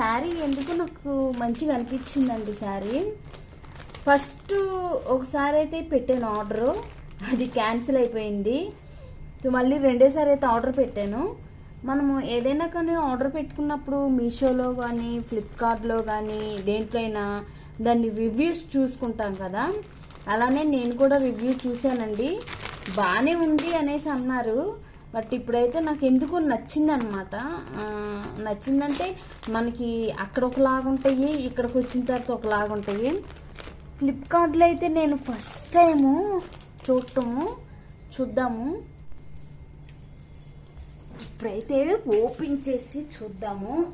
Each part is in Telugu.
శారీ ఎందుకు నాకు మంచిగా అనిపించిందండి శారీ? ఫస్ట్ ఒకసారి అయితే పెట్టాను ఆర్డరు. అది క్యాన్సిల్ అయిపోయింది. సో మళ్ళీ రెండేసారి అయితే ఆర్డర్ పెట్టాను. మనము ఏదైనా కానీ ఆర్డర్ పెట్టుకున్నప్పుడు మీషోలో కానీ ఫ్లిప్కార్ట్లో కానీ దేంట్లో అయినా దాన్ని రివ్యూస్ చూసుకుంటాం కదా. అలానే నేను కూడా రివ్యూ చూశానండి. బాగానే ఉంది అనేసి అన్నారు. బట్ ఇప్పుడైతే నాకు ఎందుకు నచ్చిందనమాట. ఆ, నచ్చిందంటే మనకి అక్కడ ఒకలాగా ఉంటాయి ఇక్కడికి వచ్చిన తర్వాత ఒకలాగా ఉంటాయి. ఫ్లిప్కార్ట్లో అయితే నేను ఫస్ట్ టైము చూడటము చూద్దాము. ఇప్పుడైతే ఓపెన్ చేసి చూద్దాము.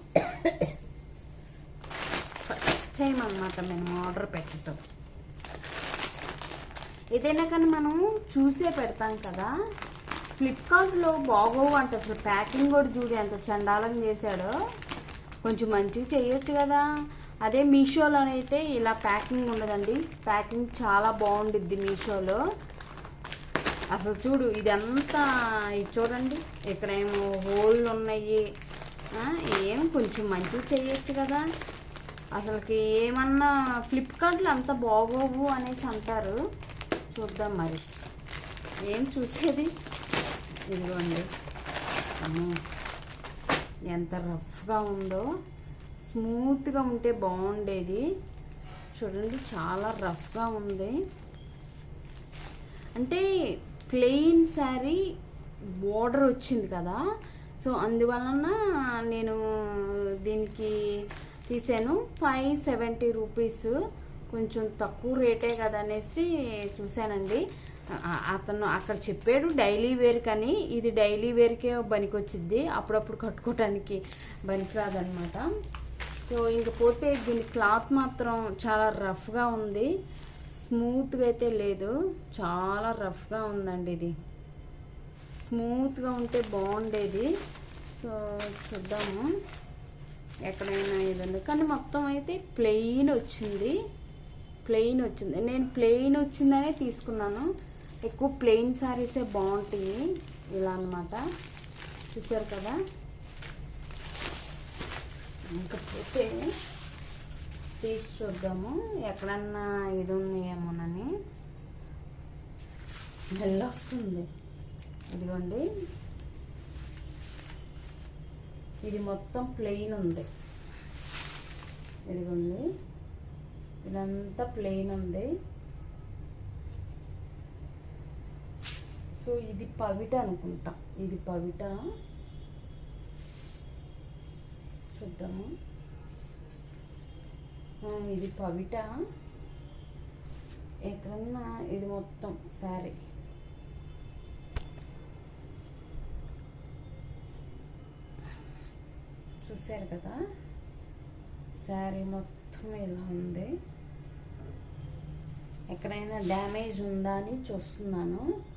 ఫస్ట్ టైం అన్నమాట మేము ఆర్డర్ పెట్టడం ఏదైనా కానీ మనం చూసే పెడతాం కదా. ఫ్లిప్కార్ట్లో బాగోవు అంట. అసలు ప్యాకింగ్ కూడా చూడు ఎంత చండాలం చేశాడో. కొంచెం మంచిగా చేయొచ్చు కదా. అదే మీషోలోనైతే ఇలా ప్యాకింగ్ ఉండదండి. ప్యాకింగ్ చాలా బాగుండిద్ది మీషోలో. అసలు చూడు ఇదంతా ఇది చూడండి. ఇక్కడేమో హోళ్ళు ఉన్నాయి. ఏం కొంచెం మంచిగా చేయొచ్చు కదా. అసలుకి ఏమన్నా ఫ్లిప్కార్ట్లో అంత బాగోవు అనేసి అంటారు. చూద్దాం మరి. ఏం చూసేది? ఇదిగోండి. అమ్మో ఎంత రఫ్గా ఉందో. స్మూత్గా ఉంటే బాగుండేది. చూడండి చాలా రఫ్గా ఉంది. అంటే ప్లెయిన్ శారీ బోర్డర్ వచ్చింది కదా. సో అందువలన నేను దీనికి తీసాను. Five seventy rupees. కొంచెం తక్కువ రేటే కదా అనేసి చూశానండి. అతను అక్కడ చెప్పాడు డైలీ వేర్ కానీ ఇది డైలీ వేర్కే పనికొచ్చిద్ది. అప్పుడప్పుడు కట్టుకోవటానికి పనికిరాదనమాట సో ఇంకపోతే దీని క్లాత్ మాత్రం చాలా రఫ్గా ఉంది. స్మూత్గా అయితే లేదు. చాలా రఫ్గా ఉందండి ఇది. స్మూత్గా ఉంటే బాగుండేది. సో చూద్దాము. ఎక్కడైనా ఏదన్నా. కానీ మొత్తం అయితే ప్లెయిన్ వచ్చింది. ప్లెయిన్ వచ్చింది. నేను ప్లెయిన్ వచ్చిందనే తీసుకున్నాను. ఎక్కువ ప్లెయిన్ శారీసే బాగుంటాయి. ఇలా అన్నమాట. చూసారు కదా? ఇంకపోతే తీసి చూద్దాము. ఎక్కడన్నా ఇది ఉన్నాయేమోనని వెళ్ళొస్తుంది ఇదిగోండి. ఇది మొత్తం ప్లెయిన్ ఉంది. ఇదిగోండి. ఇదంతా ప్లెయిన్ ఉంది. సో ఇది పవిట అనుకుంటా. ఇది పవిట. చూద్దాము. ఇది పవిట. ఎక్కడన్నా ఇది మొత్తం శారీ. చూశారు కదా? శారీ మొత్తం ఇలా ఉంది. ఎక్కడైనా డ్యామేజ్ ఉందా అని చూస్తున్నాను.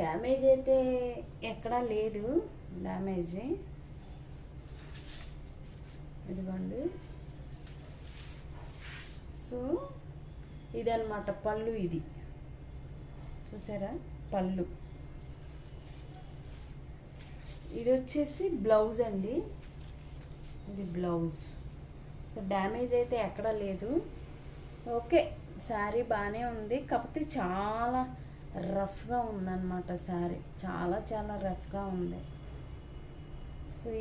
డ్యామేజ్ అయితే ఎక్కడా లేదు. డ్యామేజ్. ఇదిగోండి. సో ఇదన్నమాట పళ్ళు ఇది. చూసారా? పళ్ళు. ఇది వచ్చేసి బ్లౌజ్ అండి. ఇది బ్లౌజ్. సో డ్యామేజ్ అయితే ఎక్కడా లేదు. ఓకే శారీ బాగానే ఉంది. కాకపోతే చాలా రఫ్గా ఉందన్నమాట శారీ. చాలా చాలా రఫ్గా ఉంది.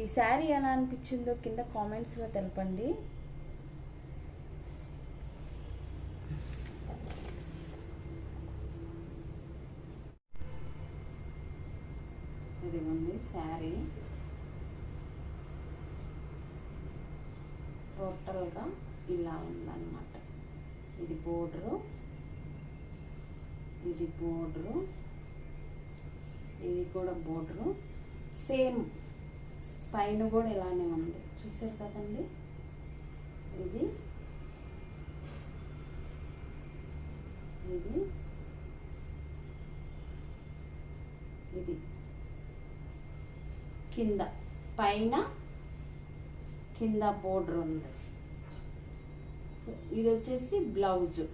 ఈ శారీ ఎలా అనిపించిందో కింద కామెంట్స్లో తెలపండి. ఇదిగోండి శారీ. టోటల్గా ఇలా ఉందన్నమాట. ఇది బోర్డరు. ఇది బోర్డరు. ఇది కూడా బోర్డరు. సేమ్ పైన కూడా ఇలానే ఉంది. చూసారు కదండి? ఇది. ఇది. ఇది. కింద పైన కింద బోర్డర్ ఉంది. సో ఇది వచ్చేసి బ్లౌజు.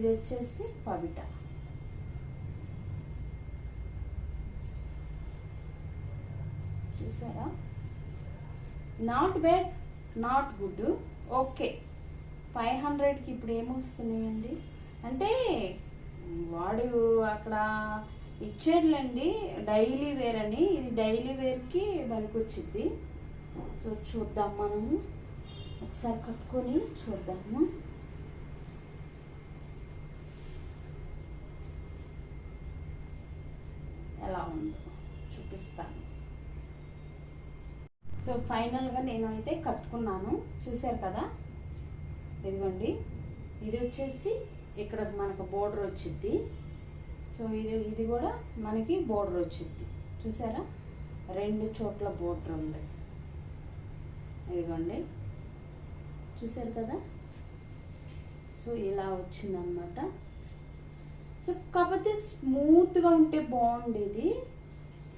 ఇది వచ్చేసి పవిట చూసారా? Not bad not good. Okay. Five హండ్రెడ్కి ఇప్పుడు ఏమొస్తున్నాయండి అంటే వాడు అక్కడ ఇచ్చాడులేండి డైలీ వేర్ అని. ఇది డైలీ వేర్కి పనికొచ్చిద్ది. సో చూద్దాం మనము. ఒకసారి కట్టుకొని చూద్దాము. ఎలా ఉందో చూపిస్తాను. సో ఫైనల్గా నేను అయితే కట్టుకున్నాను. చూశారు కదా? ఇదిగోండి. ఇది వచ్చేసి ఇక్కడ మనకు బోర్డర్ వచ్చింది సో ఇది ఇది కూడా మనకి బోర్డర్ వచ్చింది చూసారా రెండు చోట్ల బోర్డర్ ఉంది. ఇదిగోండి. చూసారు కదా? సో ఇలా వచ్చిందనమాట కాకపోతే స్మూత్గా ఉంటే బాగుండేది.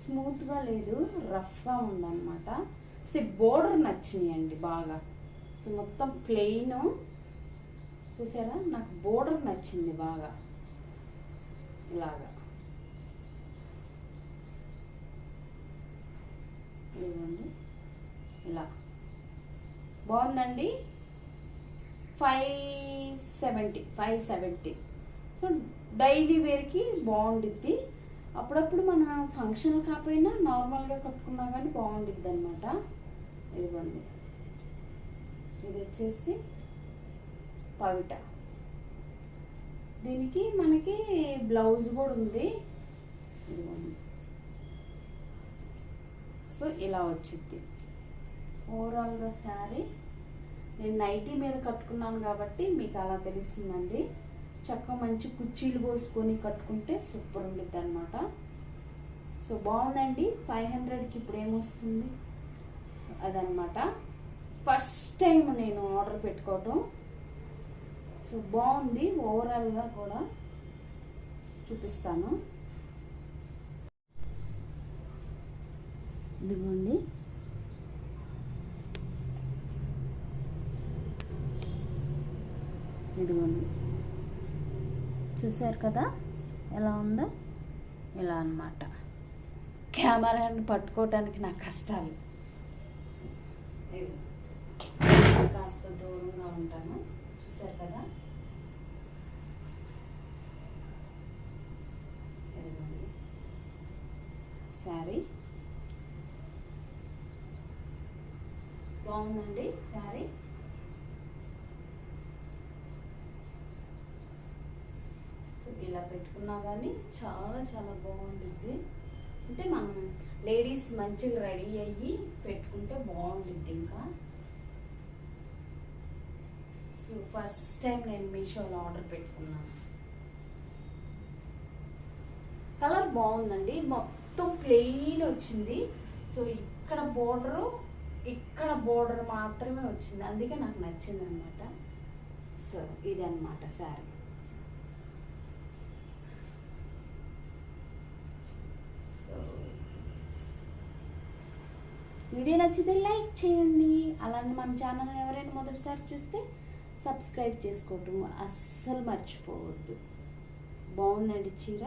స్మూత్గా లేదు రఫ్గా ఉందన్నమాట. సో బోర్డర్ నచ్చినాయండి బాగా. సో మొత్తం ప్లెయిన్. చూసారా? నాకు బోర్డర్ నచ్చింది బాగా. ఇలాగా. ఇదిగోండి. ఇలా. బాగుందండి? Five seventy five seventy. So daily వేర్కి బాగుండిద్ది అప్పుడప్పుడు మన ఫంక్షన్ కాకపోయినా నార్మల్గా కట్టుకున్నా కానీ బాగుండిద్ది అనమాట ఇదిగోండి. ఇది వచ్చేసి పవిట. దీనికి మనకి బ్లౌజ్ కూడా ఉంది. ఇదిగోండి. సో ఇలా వచ్చింది ఓవరాల్గా శారీ. నేను నైటీ మీద కట్టుకున్నాను కాబట్టి మీకు అలా తెలుస్తుందండి. చక్కగా మంచి కుర్చీలు పోసుకొని కట్టుకుంటే సూపర్ ఉండిద్ది అనమాట సో బాగుందండి. ఫైవ్ హండ్రెడ్కి ఇప్పుడు ఏమొస్తుంది? సో అదనమాట ఫస్ట్ టైం నేను ఆర్డర్ పెట్టుకోవటం. సో బాగుంది. ఓవరాల్గా కూడా చూపిస్తాను. ఇదిగోండి. ఇదిగోండి. చూసారు కదా? ఎలా ఉందో? ఇలా అన్నమాట. కెమెరాని పట్టుకోవటానికి నా కష్టాలు. కాస్త దూరంగా ఉంటాను. చూసారు కదా? శారీ. బాగుందండి శారీ సో ఇలా పెట్టుకున్నా కానీ చాలా చాలా బాగుంటుంది అంటే మనం లేడీస్ మంచిగా రెడీ అయ్యి పెట్టుకుంటే బాగుంటుంది ఇంకా. సో ఫస్ట్ టైం నేను మీషోలో ఆర్డర్ పెట్టుకున్నాను. కలర్ బాగుందండి. మొత్తం ప్లెయిన్ వచ్చింది. సో ఇక్కడ బోర్డరు ఇక్కడ బోర్డర్ మాత్రమే వచ్చింది. అందుకే నాకు నచ్చింది అనమాట సో ఇదనమాట శారీ సో వీడియో నచ్చితే లైక్ చేయండి. అలానే మన ఛానల్ ఎవరైనా మొదటిసారి చూస్తే సబ్స్క్రైబ్ చేసుకోవటం అస్సలు మర్చిపోవద్దు. బాగుందండి చీర.